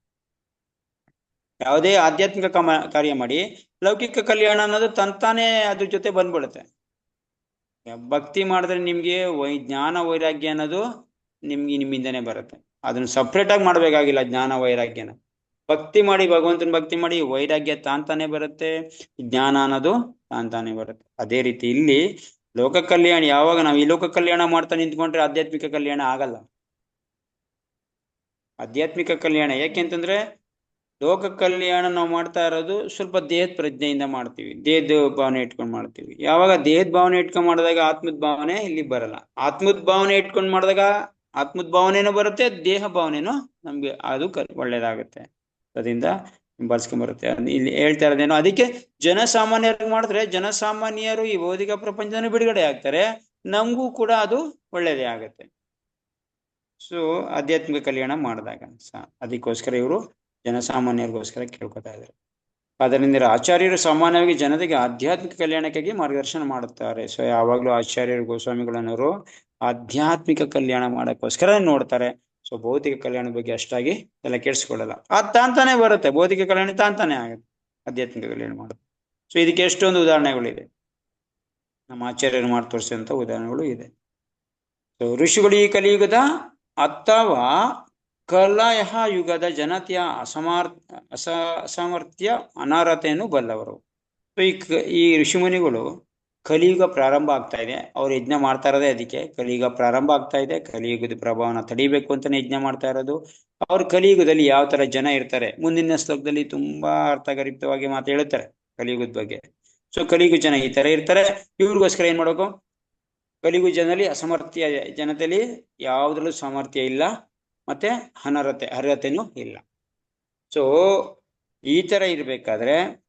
ಯಾವುದೇ ಆಧ್ಯಾತ್ಮಿಕ ಕಮ, ಕಾರ್ಯ ಮಾಡಿ, ಲೌಕಿಕ ಕಲ್ಯಾಣ ಅನ್ನೋದು ತಂತಾನೆ ಅದ್ರ ಜೊತೆ ಬಂದ್ಬಿಡುತ್ತೆ. ಭಕ್ತಿ ಮಾಡಿದ್ರೆ ನಿಮ್ಗೆ ವೈ, ಜ್ಞಾನ ವೈರಾಗ್ಯ ಅನ್ನೋದು ನಿಮ್ಗೆ ನಿಮ್ಮಿಂದನೇ ಬರುತ್ತೆ. ಅದನ್ನ ಸಪ್ರೇಟ್ ಆಗಿ ಮಾಡ್ಬೇಕಾಗಿಲ್ಲ ಜ್ಞಾನ ವೈರಾಗ್ಯನ. ಭಕ್ತಿ ಮಾಡಿ, ಭಗವಂತನ ಭಕ್ತಿ ಮಾಡಿ ವೈರಾಗ್ಯ ತಾಂತಾನೆ ಬರುತ್ತೆ, ಜ್ಞಾನ ಅನ್ನೋದು ತಾಂತಾನೆ ಬರುತ್ತೆ. ಅದೇ ರೀತಿ ಇಲ್ಲಿ ಲೋಕ ಕಲ್ಯಾಣ ಯಾವಾಗ ನಾವು ಈ ಲೋಕ ಕಲ್ಯಾಣ ಮಾಡ್ತಾ ನಿಂತ್ಕೊಂಡ್ರೆ ಆಧ್ಯಾತ್ಮಿಕ ಕಲ್ಯಾಣ ಆಗಲ್ಲ. ಆಧ್ಯಾತ್ಮಿಕ ಕಲ್ಯಾಣ ಯಾಕೆಂತಂದ್ರೆ ಲೋಕ ಕಲ್ಯಾಣ ನಾವು ಮಾಡ್ತಾ ಇರೋದು ಸ್ವಲ್ಪ ದೇಹದ ಪ್ರಜ್ಞೆಯಿಂದ ಮಾಡ್ತೀವಿ. ದೇಹದ ಭಾವನೆ ಇಟ್ಕೊಂಡು ಮಾಡ್ತೀವಿ. ಯಾವಾಗ ದೇಹದ ಭಾವನೆ ಇಟ್ಕೊಂಡು ಮಾಡಿದಾಗ ಆತ್ಮದ ಭಾವನೆ ಇಲ್ಲಿ ಬರಲ್ಲ. ಆತ್ಮದ ಭಾವನೆ ಇಟ್ಕೊಂಡು ಮಾಡಿದಾಗ ಆತ್ಮದ ಭಾವನೆನೂ ಬರುತ್ತೆ, ದೇಹ ಭಾವನೆನೂ ನಮ್ಗೆ ಅದು ಕ ಒಳ್ಳೇದಾಗುತ್ತೆ. ಅದರಿಂದ ಹಿಂಬಾಲಿಸ್ಕೊಂಡ್ ಬರುತ್ತೆ ಇಲ್ಲಿ ಹೇಳ್ತಾ ಇರೋದೇನು, ಅದಕ್ಕೆ ಜನಸಾಮಾನ್ಯರಿಗೆ ಮಾಡಿದ್ರೆ ಜನಸಾಮಾನ್ಯರು ಈ ಭೌತಿಕ ಪ್ರಪಂಚನೂ ಬಿಡುಗಡೆ ಆಗ್ತಾರೆ. ನಮಗೂ ಕೂಡ ಅದು ಒಳ್ಳೇದೇ ಆಗುತ್ತೆ. ಸೊ ಆಧ್ಯಾತ್ಮಿಕ ಕಲ್ಯಾಣ ಮಾಡಿದಾಗ ಅದಕ್ಕೋಸ್ಕರ ಇವರು ಜನಸಾಮಾನ್ಯರಿಗೋಸ್ಕರ ಕೇಳ್ಕೊತಾ ಇದ್ದಾರೆ. ಅದರಿಂದ ಆಚಾರ್ಯರು ಸಾಮಾನ್ಯವಾಗಿ ಜನತೆಗೆ ಆಧ್ಯಾತ್ಮಿಕ ಕಲ್ಯಾಣಕ್ಕಾಗಿ ಮಾರ್ಗದರ್ಶನ ಮಾಡುತ್ತಾರೆ. ಸೊ ಯಾವಾಗಲೂ ಆಚಾರ್ಯರು ಗೋಸ್ವಾಮಿಗಳನ್ನವರು ಆಧ್ಯಾತ್ಮಿಕ ಕಲ್ಯಾಣ ಮಾಡಕ್ಕೋಸ್ಕರ ನೋಡ್ತಾರೆ. ಸೊ ಭೌತಿಕ ಕಲ್ಯಾಣದ ಬಗ್ಗೆ ಅಷ್ಟಾಗಿ ಎಲ್ಲ ಕೆಡಿಸ್ಕೊಳ್ಳಲ್ಲ ಅದು ತಾಂತಾನೆ ಬರುತ್ತೆ. ಭೌತಿಕ ಕಲ್ಯಾಣ ತಾಂತಾನೆ ಆಗುತ್ತೆ. ಆಧ್ಯಾತ್ಮಿಕ ಕಲ್ಯಾಣ ಮಾಡೋದು ಸೊ ಇದಕ್ಕೆ ಎಷ್ಟೊಂದು ಉದಾಹರಣೆಗಳಿದೆ. ನಮ್ಮ ಆಚಾರ್ಯರು ಮಾಡಿ ತೋರಿಸಿದಂಥ ಉದಾಹರಣೆಗಳು ಇದೆ. ಸೊ ಋಷಿಗಳು ಈ ಕಲಿಯುಗದ ಅಥವಾ ಕಲಹ ಯುಗದ ಜನತೆಯ ಅಸಮಾರ್, ಅಸ, ಅಸಾಮರ್ಥ್ಯ ಅನಾರ್ಹತೆಯನ್ನು ಬಲ್ಲವರು. ಸೊ ಈ ಋಷಿಮುನಿಗಳು ಕಲಿಯುಗ ಪ್ರಾರಂಭ ಆಗ್ತಾ ಇದೆ. ಅವ್ರು ಯಜ್ಞ ಮಾಡ್ತಾ ಇರೋದೇ ಅದಕ್ಕೆ. ಕಲಿಯುಗ ಪ್ರಾರಂಭ ಆಗ್ತಾ ಇದೆ. ಕಲಿಯುಗದ ಪ್ರಭಾವನ ತಡಿಬೇಕು ಅಂತಾನೆ ಯಜ್ಞ ಮಾಡ್ತಾ ಇರೋದು. ಅವ್ರ ಕಲಿಯುಗದಲ್ಲಿ ಯಾವ ತರ ಜನ ಇರ್ತಾರೆ? ಮುಂದಿನ ಶ್ಲೋಕದಲ್ಲಿ ತುಂಬಾ ಅರ್ಥಗರ್ಭಿತವಾಗಿ ಮಾತು ಹೇಳುತ್ತಾರೆ ಕಲಿಯುಗದ ಬಗ್ಗೆ. ಸೊ ಕಲಿಯುಗ ಜನ ಈ ತರ ಇರ್ತಾರೆ. ಇವ್ರಿಗೋಸ್ಕರ ಏನ್ ಮಾಡಬೇಕು? ಕಲಿಯುಗ ಜನರಲ್ಲಿ ಅಸಮರ್ಥ್ಯ ಜನತೆಯಲ್ಲಿ ಯಾವ್ದ್ರಲ್ಲೂ ಸಾಮರ್ಥ್ಯ ಇಲ್ಲ ಮತ್ತೆ ಅನರ್ಹತೆ, ಅರ್ಹತೆನೂ ಇಲ್ಲ. ಸೊ ಈ ತರ ಇರ್ಬೇಕಾದ್ರೆ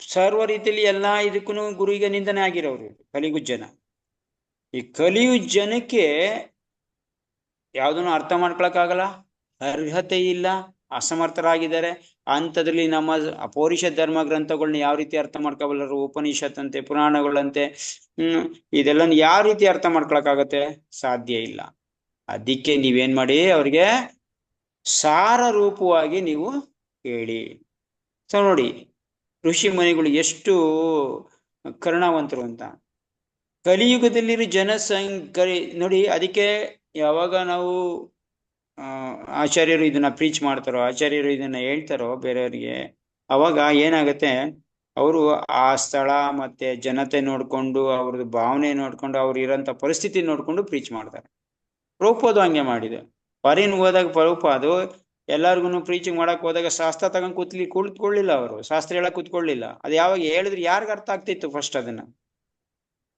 ಸರ್ವ ರೀತಿಯಲ್ಲಿ ಎಲ್ಲ ಇದಕ್ಕೂ ಗುರುವಿಗೆ ನಿಂದನೆ ಆಗಿರೋರು ಕಲಿಯುಗ ಜನ ಈ ಕಲಿಯು ಜನಕ್ಕೆ ಯಾವುದನ್ನು ಅರ್ಥ ಮಾಡ್ಕೊಳಕ್ಕಾಗಲ್ಲ? ಅರ್ಹತೆ ಇಲ್ಲ, ಅಸಮರ್ಥರಾಗಿದ್ದಾರೆ. ಅಂಥದ್ರಲ್ಲಿ ನಮ್ಮ ಪೌರುಷ ಧರ್ಮ ಗ್ರಂಥಗಳನ್ನ ಯಾವ ರೀತಿ ಅರ್ಥ ಮಾಡ್ಕೋಬಲ್ಲರು? ಉಪನಿಷತ್ ಅಂತೆ ಪುರಾಣಗಳಂತೆ, ಹ್ಮ್ ಇದೆಲ್ಲ ಯಾವ ರೀತಿ ಅರ್ಥ ಮಾಡ್ಕೊಳಕ್ಕಾಗತ್ತೆ? ಸಾಧ್ಯ ಇಲ್ಲ. ಅದಕ್ಕೆ ನೀವೇನ್ ಮಾಡಿ? ಅವ್ರಿಗೆ ಸಾರ ರೂಪವಾಗಿ ನೀವು ಹೇಳಿ. ಸೊ ನೋಡಿ ಋಷಿ ಮನೆಗಳು ಎಷ್ಟು ಕರುಣಾವಂತರು ಅಂತ. ಕಲಿಯುಗದಲ್ಲಿರೋ ಜನಸಂಖ್ಯೆ ನೋಡಿ ಅದಕ್ಕೆ ಯಾವಾಗ ನಾವು ಆಚಾರ್ಯರು ಇದನ್ನ ಪ್ರೀಚ್ ಮಾಡ್ತಾರೋ, ಆಚಾರ್ಯರು ಇದನ್ನ ಹೇಳ್ತಾರೋ ಬೇರೆಯವರಿಗೆ, ಅವಾಗ ಏನಾಗತ್ತೆ, ಅವರು ಆ ಸ್ಥಳ ಮತ್ತೆ ಜನತೆ ನೋಡ್ಕೊಂಡು, ಅವ್ರದ್ದು ಭಾವನೆ ನೋಡ್ಕೊಂಡು, ಅವ್ರು ಇರೋಂಥ ಪರಿಸ್ಥಿತಿ ನೋಡ್ಕೊಂಡು ಪ್ರೀಚ್ ಮಾಡ್ತಾರೆ. ಪ್ರೋಪೋದು ಹಂಗೆ ಮಾಡಿದೆ. ಫಾರಿನ್ ಹೋದಾಗ ಪ್ರಭುಪಾದು ಎಲ್ಲಾರ್ಗು ಪ್ರೀಚಿಂಗ್ ಮಾಡಕ್ ಹೋದಾಗ ಶಾಸ್ತ್ರ ತಗೊಂಡ್ ಕೂತ್ಲಿ ಕುಳಿತುಕೊಳ್ಳಿಲ್ಲ ಅವರು. ಶಾಸ್ತ್ರ ಹೇಳಕ್ ಕೂತ್ಕೊಳ್ಳಿಲ್ಲ. ಅದು ಯಾವಾಗ ಹೇಳಿದ್ರೆ ಯಾರಿಗ ಅರ್ಥ ಆಗ್ತಿತ್ತು ಫಸ್ಟ್ ಅದನ್ನ.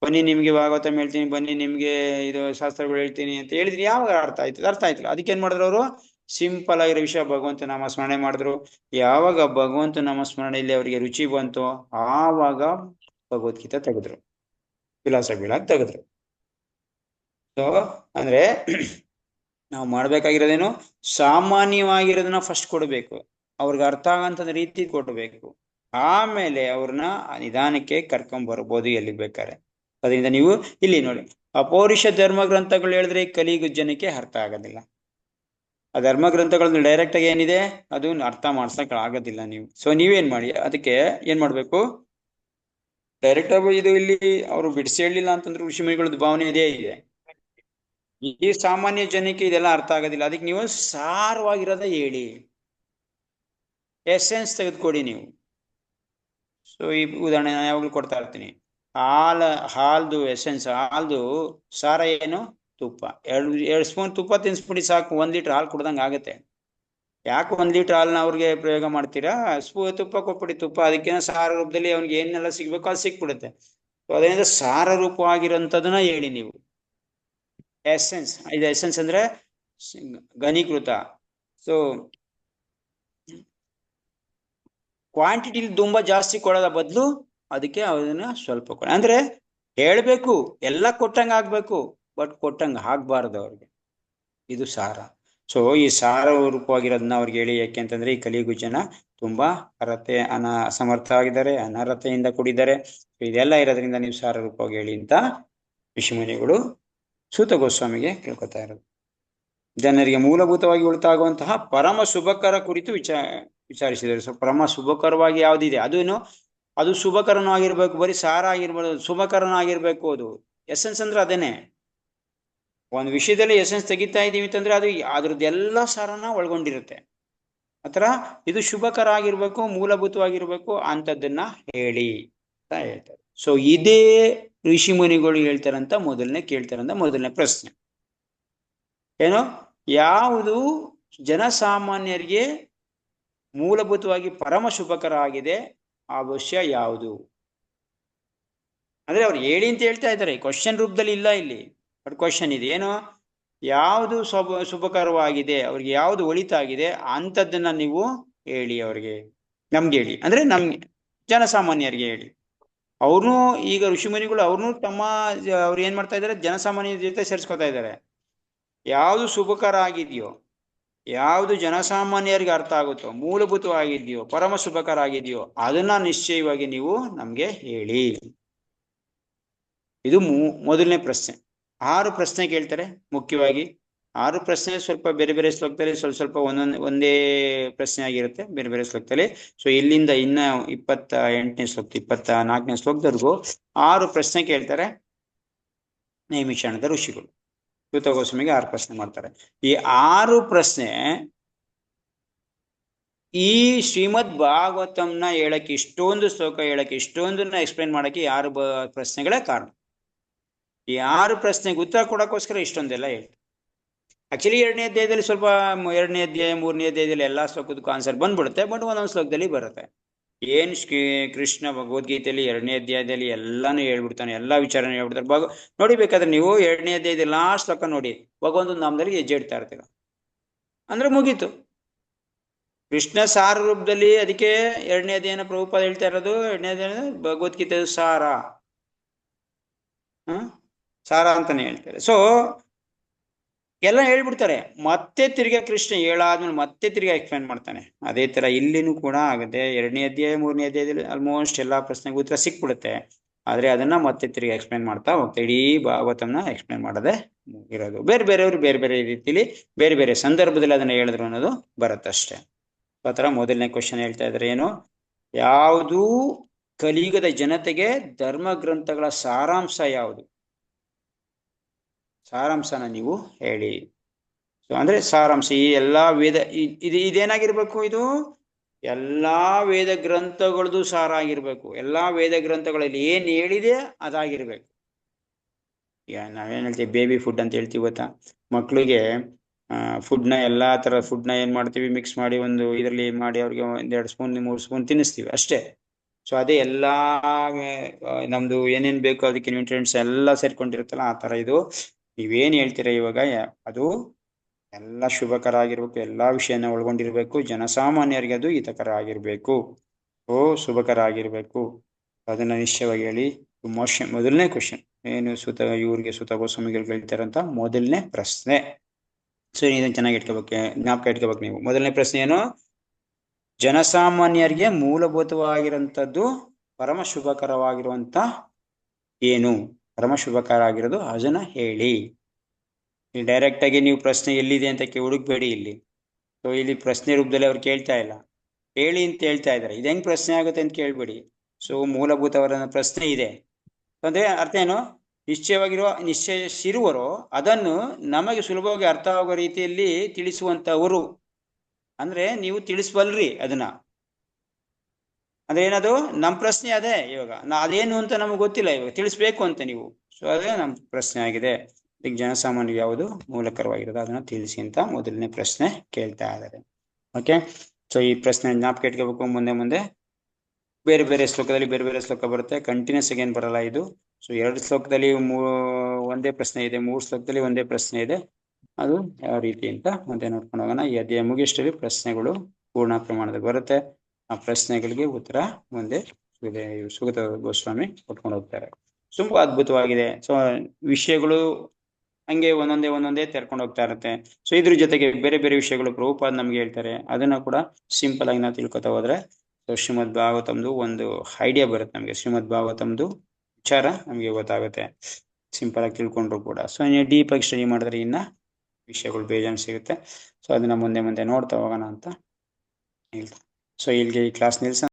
ಬನ್ನಿ ನಿಮ್ಗೆ ಭಾಗವತ ಹೇಳ್ತೀನಿ, ಬನ್ನಿ ನಿಮ್ಗೆ ಇದು ಶಾಸ್ತ್ರಗಳು ಹೇಳ್ತೀನಿ ಅಂತ ಹೇಳಿದ್ರೆ ಯಾವಾಗ ಅರ್ಥ ಆಯ್ತು? ಅರ್ಥ ಆಯ್ತಿಲ್ಲ. ಅದಕ್ಕೆ ಏನ್ ಮಾಡಿದ್ರು ಅವರು? ಸಿಂಪಲ್ ಆಗಿರೋ ವಿಷಯ ಭಗವಂತ ನಾಮ ಸ್ಮರಣೆ ಮಾಡಿದ್ರು. ಯಾವಾಗ ಭಗವಂತ ನಾಮ ಸ್ಮರಣೆಯಲ್ಲಿ ಅವರಿಗೆ ರುಚಿ ಬಂತು, ಆವಾಗ ಭಗವದ್ಗೀತೆ ತೆಗೆದ್ರು. ಫಿಲಾಸಫಿಗಳಾಗಿ ತೆಗೆದ್ರು. ಸೊ ಅಂದ್ರೆ ನಾವು ಮಾಡ್ಬೇಕಾಗಿರೋದೇನು ಸಾಮಾನ್ಯವಾಗಿರೋದನ್ನ ಫಸ್ಟ್ ಕೊಡಬೇಕು. ಅವ್ರಿಗೆ ಅರ್ಥ ಆಗಂತದ ರೀತಿ ಕೊಡಬೇಕು. ಆಮೇಲೆ ಅವ್ರನ್ನ ನಿಧಾನಕ್ಕೆ ಕರ್ಕೊಂಡ್ ಬರ್ಬೋದು ಎಲ್ಲಿಗೆ ಬೇಕಾರೆ ಅದರಿಂದ ನೀವು ಇಲ್ಲಿ ನೋಡಿ, ಅಪೌರುಷ ಧರ್ಮ ಗ್ರಂಥಗಳು ಹೇಳಿದ್ರೆ ಕಲಿಯುಗ ಜನಕ್ಕೆ ಅರ್ಥ ಆಗೋದಿಲ್ಲ. ಆ ಧರ್ಮ ಗ್ರಂಥಗಳನ್ನ ಡೈರೆಕ್ಟ್ ಆಗಿ ಏನಿದೆ? ಅದು ಅರ್ಥ ಮಾಡ್ಸಕ್ ಆಗೋದಿಲ್ಲ ನೀವು. ಸೊ ನೀವೇನ್ ಮಾಡಿ? ಅದಕ್ಕೆ ಏನ್ ಮಾಡ್ಬೇಕು? ಡೈರೆಕ್ಟ್ ಆಗಿ ಇದು ಇಲ್ಲಿ ಅವರು ಬಿಡಿಸಿ ಹೇಳಿಲ್ಲ ಅಂತಂದ್ರೆ ಋಷಿಮುನಿಗಳದ್ದು ಭಾವನೆ ಇದೇ ಇದೆ. ಈ ಸಾಮಾನ್ಯ ಜನಕ್ಕೆ ಇದೆಲ್ಲ ಅರ್ಥ ಆಗೋದಿಲ್ಲ. ಅದಕ್ಕೆ ನೀವು ಸಾರವಾಗಿರೋದ ಹೇಳಿ. ಎಸೆನ್ಸ್ ತೆಗೆದುಕೊಡಿ ನೀವು. ಸೊ ಈ ಉದಾಹರಣೆ ನಾನು ಯಾವಾಗಲೂ ಕೊಡ್ತಾ ಇರ್ತೀನಿ. ಹಾಲ, ಹಾಲ್ದು ಎಸೆನ್ಸ್ ಹಾಲ್ದು ಸಾರ ಏನು? ತುಪ್ಪ. ಎರಡು ಎರಡು ಸ್ಪೂನ್ ತುಪ್ಪ ತಿನ್ಸ್ಬಿಡಿ ಸಾಕು. ಒಂದು ಲೀಟರ್ ಹಾಲು ಕುಡ್ದಂಗೆ ಆಗುತ್ತೆ. ಯಾಕೆ ಒಂದು ಲೀಟರ್ ಹಾಲನ್ನ ಅವ್ರಿಗೆ ಪ್ರಯೋಗ ಮಾಡ್ತೀರಾ? ಸ್ಪೂ, ತುಪ್ಪ ಕೊಟ್ಬಿಡಿ. ತುಪ್ಪ ಅದಕ್ಕೆ ಸಾರ ರೂಪದಲ್ಲಿ ಅವ್ನಿಗೆ ಏನೆಲ್ಲ ಸಿಗ್ಬೇಕು ಅದು ಸಿಕ್ಬಿಡುತ್ತೆ. ಸೊ ಅದರಿಂದ ಸಾರ ರೂಪವಾಗಿರೋಂಥದ್ದನ್ನ ಹೇಳಿ ನೀವು. ಎಸೆನ್ಸ್ ಇದು ಎಸೆನ್ಸ್ ಅಂದ್ರೆ ಘನೀಕೃತ. ಸೊ ಕ್ವಾಂಟಿಟಿ ತುಂಬಾ ಜಾಸ್ತಿ ಕೊಡೋದ ಬದಲು ಅದಕ್ಕೆ ಅದನ್ನ ಸ್ವಲ್ಪ ಕೊಡ. ಅಂದ್ರೆ ಹೇಳ್ಬೇಕು, ಎಲ್ಲ ಕೊಟ್ಟಂಗ ಆಗ್ಬೇಕು ಬಟ್ ಕೊಟ್ಟಂಗ ಆಗ್ಬಾರ್ದು ಅವ್ರಿಗೆ. ಇದು ಸಾರ. ಸೊ ಈ ಸಾರ ರೂಪವಾಗಿರೋದನ್ನ ಅವ್ರಿಗೆ ಹೇಳಿ, ಯಾಕೆ ಅಂತಂದ್ರೆ ಈ ಕಲಿಯುಗ ಜನ ತುಂಬಾ ಅರ್ಹತೆ, ಅನ ಅಸಮರ್ಥ ಆಗಿದ್ದಾರೆ ಅನರ್ಹತೆಯಿಂದ ಕೂಡಿದ್ದಾರೆ. ಇದೆಲ್ಲ ಇರೋದ್ರಿಂದ ನೀವು ಸಾರ ರೂಪವಾಗಿ ಹೇಳಿ ಅಂತ ಋಷಿಮುನಿಗಳು ಸೂತ ಗೋಸ್ವಾಮಿಗೆ ಕೇಳ್ಕೊತಾ ಇರೋದು. ಜನರಿಗೆ ಮೂಲಭೂತವಾಗಿ ಉಳಿತಾಗುವಂತಹ ಪರಮ ಶುಭಕರ ಕುರಿತು ವಿಚಾರ ವಿಚಾರಿಸಿದರು ಸೊ, ಪರಮ ಶುಭಕರವಾಗಿ ಯಾವ್ದಿದೆ? ಅದೇನು ಅದು ಶುಭಕರನು ಆಗಿರ್ಬೇಕು, ಬರೀ ಸಾರ ಆಗಿರ್ಬೋದು ಶುಭಕರನಾಗಿರ್ಬೇಕು ಅದು. ಎಸೆನ್ಸ್ ಅಂದ್ರೆ ಅದೇನೆ ಒಂದು ವಿಷಯದಲ್ಲಿ ಎಸೆನ್ಸ್ ತೆಗಿತಾ ಇದೀವಿ ಅಂತಂದ್ರೆ ಅದು ಅದ್ರದ್ದೆಲ್ಲ ಸಾರನ ಒಳಗೊಂಡಿರುತ್ತೆ. ಆತರ ಇದು ಶುಭಕರ ಆಗಿರ್ಬೇಕು, ಮೂಲಭೂತವಾಗಿರ್ಬೇಕು ಅಂತದನ್ನ ಹೇಳಿ ಅಂತ ಹೇಳ್ತಾರೆ. ಸೊ, ಇದೇ ಋಷಿ ಮುನಿಗಳು ಹೇಳ್ತಾರಂತ ಮೊದಲನೇ ಕೇಳ್ತಾರಂತ ಮೊದಲನೇ ಪ್ರಶ್ನೆ. ಏನು? ಯಾವುದು ಜನಸಾಮಾನ್ಯರಿಗೆ ಮೂಲಭೂತವಾಗಿ ಪರಮ ಶುಭಕರ ಆಗಿದೆ ಆ ವಿಷಯ ಯಾವುದು? ಅಂದ್ರೆ ಅವ್ರು ಹೇಳಿ ಅಂತ ಹೇಳ್ತಾ ಇದ್ದಾರೆ ಕ್ವಶನ್ ರೂಪದಲ್ಲಿ ಇಲ್ಲ ಇಲ್ಲಿ. ಬಟ್ ಕ್ವಶನ್ ಇದೆ, ಏನು? ಯಾವುದು ಶುಭ ಶುಭಕರವಾಗಿದೆ, ಅವ್ರಿಗೆ ಯಾವುದು ಒಳಿತಾಗಿದೆ ಅಂಥದ್ದನ್ನ ನೀವು ಹೇಳಿ ಅವ್ರಿಗೆ. ನಮ್ಗೆ ಹೇಳಿ, ಅಂದ್ರೆ ನಮ್ಗೆ, ಜನಸಾಮಾನ್ಯರಿಗೆ ಹೇಳಿ. ಅವ್ರನ್ನೂ ಈಗ ಋಷಿಮುನಿಗಳು ಅವ್ರನ್ನೂ ತಮ್ಮ ಅವ್ರು ಏನ್ ಮಾಡ್ತಾ ಇದ್ದಾರೆ ಜನಸಾಮಾನ್ಯರ ಜೊತೆ ಸೇರಿಸ್ಕೊತಾ ಇದ್ದಾರೆ ಯಾವುದು ಶುಭಕರ ಆಗಿದೆಯೋ, ಯಾವುದು ಜನಸಾಮಾನ್ಯರಿಗೆ ಅರ್ಥ ಆಗುತ್ತೋ, ಮೂಲಭೂತವಾಗಿದೆಯೋ, ಪರಮ ಶುಭಕರ ಆಗಿದೆಯೋ, ಅದನ್ನ ನಿಶ್ಚಯವಾಗಿ ನೀವು ನಮ್ಗೆ ಹೇಳಿ. ಇದು ಮೊದಲನೇ ಪ್ರಶ್ನೆ. ಆರು ಪ್ರಶ್ನೆ ಕೇಳ್ತಾರೆ, ಮುಖ್ಯವಾಗಿ. ಆರು ಪ್ರಶ್ನೆ ಸ್ವಲ್ಪ ಬೇರೆ ಬೇರೆ ಶ್ಲೋಕದಲ್ಲಿ ಸ್ವಲ್ಪ ಸ್ವಲ್ಪ ಒಂದೊಂದು, ಒಂದೇ ಪ್ರಶ್ನೆ ಆಗಿರುತ್ತೆ ಬೇರೆ ಬೇರೆ ಶ್ಲೋಕದಲ್ಲಿ. ಸೊ ಇಲ್ಲಿಂದ ಇನ್ನ ಇಪ್ಪತ್ತ ಎಂಟನೇ ಶ್ಲೋಕ, ಇಪ್ಪತ್ತ ನಾಲ್ಕನೇ ಶ್ಲೋಕದವರೆಗೂ ಆರು ಪ್ರಶ್ನೆ ಕೇಳ್ತಾರೆ ನೇಮಿಷಣದ ಋಷಿಗಳು. ಸೂತ ಆರು ಪ್ರಶ್ನೆ ಮಾಡ್ತಾರೆ. ಈ ಆರು ಪ್ರಶ್ನೆ ಈ ಶ್ರೀಮದ್ ಭಾಗವತಂನ ಹೇಳಕ್ಕೆ, ಇಷ್ಟೊಂದು ಶ್ಲೋಕ ಹೇಳಕ್ಕೆ, ಇಷ್ಟೊಂದನ್ನ ಎಕ್ಸ್ಪ್ಲೈನ್ ಮಾಡಕ್ಕೆ ಬ ಪ್ರಶ್ನೆಗಳೇ ಕಾರಣ. ಈ ಆರು ಪ್ರಶ್ನೆಗೆ ಉತ್ತರ ಕೊಡೋಕ್ಕೋಸ್ಕರ ಇಷ್ಟೊಂದೆಲ್ಲ ಹೇಳ್ತಾರೆ. ಆಕ್ಚುಲಿ ಎರಡನೇ ಅಧ್ಯಾಯದಲ್ಲಿ ಸ್ವಲ್ಪ ಎರಡನೇ ಅಧ್ಯಾಯ, ಮೂರನೇ ಅಧ್ಯಾಯದಲ್ಲಿ ಎಲ್ಲ ಶ್ಲೋಕದಕ್ಕೂ ಆನ್ಸರ್ ಬಂದ್ಬಿಡುತ್ತೆ ಬಟ್ ಒಂದೊಂದು ಶ್ಲೋಕದಲ್ಲಿ ಬರುತ್ತೆ. ಏನ್ ಕೃಷ್ಣ ಭಗವದ್ಗೀತೆಯಲ್ಲಿ ಎರಡನೇ ಅಧ್ಯಾಯದಲ್ಲಿ ಎಲ್ಲಾನು ಹೇಳ್ಬಿಡ್ತಾನೆ, ಎಲ್ಲಾ ವಿಚಾರನ ಹೇಳ್ಬಿಡ್ತಾರೆ ಭಗ ನೋಡಿ ಬೇಕಾದ್ರೆ ನೀವು ಎರಡನೇ ಅಧ್ಯಾಯದ ಲಾಸ್ಟ್ ಶ್ಲೋಕ ನೋಡಿ, ಭಗವಂತನ ನಾಮದಲ್ಲಿ ಹೆಜ್ಜೆ ಇಡ್ತಾ ಇರ್ತೀರ. ಅಂದ್ರೆ ಮುಗೀತು. ಕೃಷ್ಣ ಸಾರ ರೂಪದಲ್ಲಿ ಅದಕ್ಕೆ ಎರಡನೇ ಅಧ್ಯಯನ ಪ್ರಭುಪಾದ ಹೇಳ್ತಾ ಇರೋದು, ಎರಡನೇ ಅಧ್ಯಯನ ಭಗವದ್ಗೀತೆ ಸಾರ. ಸಾರ ಅಂತಾನೆ ಹೇಳ್ತಾರೆ. ಸೊ ಎಲ್ಲ ಹೇಳ್ಬಿಡ್ತಾರೆ. ಮತ್ತೆ ತಿರ್ಗಾ ಕೃಷ್ಣ ಹೇಳಾದ್ಮೇಲೆ ಮತ್ತೆ ತಿರ್ಗಾ ಎಕ್ಸ್ಪ್ಲೈನ್ ಮಾಡ್ತಾನೆ. ಅದೇ ತರ ಇಲ್ಲಿನೂ ಕೂಡ ಆಗುತ್ತೆ. ಎರಡನೇ ಅಧ್ಯಾಯ, ಮೂರನೇ ಅಧ್ಯಾಯದಲ್ಲಿ ಆಲ್ಮೋಸ್ಟ್ ಎಲ್ಲಾ ಪ್ರಶ್ನೆಗೂ ಉತ್ತರ ಸಿಕ್ಬಿಡುತ್ತೆ. ಆದ್ರೆ ಅದನ್ನ ಮತ್ತೆ ತಿರ್ಗಿ ಎಕ್ಸ್ಪ್ಲೈನ್ ಮಾಡ್ತಾ ಹೋಗ್ತಾ ಇಡೀ ಭಾಗವತನ ಎಕ್ಸ್ಪ್ಲೈನ್ ಮಾಡದೆ ಇರೋದು ಬೇರೆ ಬೇರೆಯವರು ಬೇರೆ ಬೇರೆ ರೀತಿಲಿ ಬೇರೆ ಬೇರೆ ಸಂದರ್ಭದಲ್ಲಿ ಅದನ್ನ ಹೇಳಿದ್ರು ಅನ್ನೋದು ಬರುತ್ತಷ್ಟೇ. ಆ ಥರ ಮೊದಲನೇ ಕ್ವಶನ್ ಹೇಳ್ತಾ ಇದ್ರೆ ಏನು? ಯಾವುದು ಕಲಿಯುಗದ ಜನತೆಗೆ ಧರ್ಮ ಗ್ರಂಥಗಳ ಸಾರಾಂಶ ಯಾವುದು? ಸಾರಾಂಶನ ನೀವು ಹೇಳಿ. ಸೊ ಅಂದ್ರೆ ಸಾರಾಂಶ ಈ ಎಲ್ಲಾ ವೇದ ಇದು ಇದೇನಾಗಿರ್ಬೇಕು ಇದು? ಎಲ್ಲಾ ವೇದ ಗ್ರಂಥಗಳದ್ದು ಸಾರ ಆಗಿರ್ಬೇಕು ಎಲ್ಲಾ ವೇದ ಗ್ರಂಥಗಳಲ್ಲಿ ಏನ್ ಹೇಳಿದೆ ಅದಾಗಿರ್ಬೇಕು. ಈಗ ನಾವೇನ್ ಹೇಳ್ತೀವಿ? ಬೇಬಿ ಫುಡ್ ಅಂತ ಹೇಳ್ತೀವಿ ಗೊತ್ತಾ? ಮಕ್ಳಿಗೆ ಫುಡ್ನ ಎಲ್ಲಾ ತರ ಫುಡ್ನ ಏನ್ ಮಾಡ್ತೀವಿ? ಮಿಕ್ಸ್ ಮಾಡಿ ಒಂದು ಇದರಲ್ಲಿ ಮಾಡಿ ಅವ್ರಿಗೆ ಒಂದೆರಡು ಸ್ಪೂನ್, ಮೂರು ಸ್ಪೂನ್ ತಿನ್ನಿಸ್ತೀವಿ ಅಷ್ಟೇ. ಸೊ ಅದೇ ಎಲ್ಲಾ ನಮ್ದು ಏನೇನ್ ಬೇಕು ಅದಕ್ಕೆ ನ್ಯೂಟ್ರಿಯೆಂಟ್ಸ್ ಎಲ್ಲ ಸೇರ್ಕೊಂಡಿರುತ್ತಲ್ಲ, ಆ ತರ ಇದು. ನೀವೇನ್ ಹೇಳ್ತೀರ ಇವಾಗ ಅದು ಎಲ್ಲ ಶುಭಕರ ಆಗಿರ್ಬೇಕು ಎಲ್ಲ ವಿಷಯನ ಒಳಗೊಂಡಿರಬೇಕು, ಜನಸಾಮಾನ್ಯರಿಗೆ ಅದು ಹಿತಕರ ಆಗಿರ್ಬೇಕು ಓ ಶುಭಕರ ಆಗಿರ್ಬೇಕು ಅದನ್ನ ನಿಶ್ಚಯವಾಗಿ ಹೇಳಿ ಮೋಶನ್ ಮೊದಲನೇ ಕ್ವಶನ್ ಏನು ಸುತ, ಇವ್ರಿಗೆ ಸುತ ಗೋಸ್ವಾಮಿಗಳು ಕೇಳ್ತಾರಂತ ಮೊದಲನೇ ಪ್ರಶ್ನೆ. ಸೊ ಇದನ್ನ ಚೆನ್ನಾಗಿ ಇಟ್ಕೋಬೇಕು ಜ್ಞಾಪಕ ಇಟ್ಕೋಬೇಕು ನೀವು. ಮೊದಲನೇ ಪ್ರಶ್ನೆ ಏನು? ಜನಸಾಮಾನ್ಯರಿಗೆ ಮೂಲಭೂತವಾಗಿರುವಂತದ್ದು ಪರಮ ಶುಭಕರವಾಗಿರುವಂತ ಏನು? ಪರಮ ಶುಭಕಾರ ಆಗಿರೋದು ಅದನ್ನ ಹೇಳಿ. ಡೈರೆಕ್ಟ್ ಆಗಿ ನೀವು ಪ್ರಶ್ನೆ ಎಲ್ಲಿದೆ ಅಂತ ಹುಡುಕ್ಬೇಡಿ ಇಲ್ಲಿ. ಸೊ ಇಲ್ಲಿ ಪ್ರಶ್ನೆ ರೂಪದಲ್ಲಿ ಅವ್ರು ಕೇಳ್ತಾ ಇಲ್ಲ. ಹೇಳಿ ಅಂತ ಹೇಳ್ತಾ ಇದ್ದಾರೆ. ಇದು ಹೆಂಗ್ ಪ್ರಶ್ನೆ ಆಗುತ್ತೆ ಅಂತ ಕೇಳ್ಬೇಡಿ. ಸೊ ಮೂಲಭೂತವರ ಪ್ರಶ್ನೆ ಇದೆ. ಅಂದ್ರೆ ಅರ್ಥ ಏನು? ನಿಶ್ಚಯವಾಗಿರುವ ನಿಶ್ಚಯಿಸಿರುವರೋ ಅದನ್ನು ನಮಗೆ ಸುಲಭವಾಗಿ ಅರ್ಥ ಆಗೋ ರೀತಿಯಲ್ಲಿ ತಿಳಿಸುವಂತವರು. ಅಂದ್ರೆ ನೀವು ತಿಳಿಸ್ಬಲ್ರಿ ಅದನ್ನ. ಅಂದ್ರೆ ಏನದು? ನಮ್ ಪ್ರಶ್ನೆ ಅದೇ ಇವಾಗ. ನಾ ಅದೇನು ಅಂತ ನಮಗೆ ಗೊತ್ತಿಲ್ಲ ಇವಾಗ. ತಿಳಿಸ್ಬೇಕು ಅಂತ ನೀವು. ಸೊ ಅದೇ ನಮ್ ಪ್ರಶ್ನೆ ಆಗಿದೆ. ಈಗ ಜನಸಾಮಾನ್ಯ ಯಾವುದು ಮೂಲಕರವಾಗಿರೋದು? ಅದನ್ನ ತಿಳಿಸಿ ಅಂತ ಮೊದಲನೇ ಪ್ರಶ್ನೆ ಕೇಳ್ತಾ ಇದ್ದಾರೆ. ಓಕೆ ಸೊ ಈ ಪ್ರಶ್ನೆ ಜ್ಞಾಪಕ ಇಟ್ಕೋಬೇಕು ಮುಂದೆ ಮುಂದೆ. ಬೇರೆ ಬೇರೆ ಶ್ಲೋಕದಲ್ಲಿ ಬೇರೆ ಬೇರೆ ಶ್ಲೋಕ ಬರುತ್ತೆ. ಕಂಟಿನ್ಯೂಸ್ ಏನು ಬರಲ್ಲ ಇದು. ಸೊ ಎರಡು ಶ್ಲೋಕದಲ್ಲಿ ಮೂ, ಒಂದೇ ಪ್ರಶ್ನೆ ಇದೆ. ಮೂರು ಶ್ಲೋಕದಲ್ಲಿ ಒಂದೇ ಪ್ರಶ್ನೆ ಇದೆ. ಅದು ಯಾವ ರೀತಿ ಅಂತ ಮುಂದೆ ನೋಡ್ಕೊಂಡು ಹೋಗೋಣ. ಈ ಅಧ್ಯಾಯ ಪ್ರಶ್ನೆಗಳು ಪೂರ್ಣ ಪ್ರಮಾಣದಲ್ಲಿ ಬರುತ್ತೆ. ಆ ಪ್ರಶ್ನೆಗಳಿಗೆ ಉತ್ತರ ಮುಂದೆ ಸುಗತ ಗೋಸ್ವಾಮಿ ಕೊಟ್ಕೊಂಡು ಹೋಗ್ತಾರೆ. ತುಂಬಾ ಅದ್ಭುತವಾಗಿದೆ. ಸೊ ವಿಷಯಗಳು ಹಂಗೆ ಒಂದೊಂದೇ ಒಂದೊಂದೇ ತೆರ್ಕೊಂಡು ಹೋಗ್ತಾ ಇರುತ್ತೆ. ಸೊ ಇದ್ರ ಜೊತೆಗೆ ಬೇರೆ ಬೇರೆ ವಿಷಯಗಳು ಪ್ರಭುಪಾದ ನಮ್ಗೆ ಹೇಳ್ತಾರೆ. ಅದನ್ನ ಕೂಡ ಸಿಂಪಲ್ ಆಗಿ ನಾವು ತಿಳ್ಕೊತಾ ಹೋದ್ರೆ ಸೊ ಶ್ರೀಮದ್ ಭಾಗವತಮ್ದು ಒಂದು ಐಡಿಯಾ ಬರುತ್ತೆ ನಮ್ಗೆ. ಶ್ರೀಮದ್ ಭಾಗವತಮ್ದು ವಿಚಾರ ನಮ್ಗೆ ಗೊತ್ತಾಗುತ್ತೆ. ಸಿಂಪಲ್ ಆಗಿ ತಿಳ್ಕೊಂಡ್ರು ಕೂಡ. ಸೊ ಡೀಪ್ ಆಗಿ ಸ್ಟಡಿ ಮಾಡಿದ್ರೆ ಇನ್ನ ವಿಷಯಗಳು ಬೇಜಾನ್ ಸಿಗುತ್ತೆ. ಸೊ ಅದನ್ನ ಮುಂದೆ ಮುಂದೆ ನೋಡ್ತಾ ಹೋಗೋಣ ಅಂತ ಹೇಳ್ತಾ ಸೊ ಇಲ್ಲಿಗೆ ಈ ಕ್ಲಾಸ್ ನಿಲ್ಸ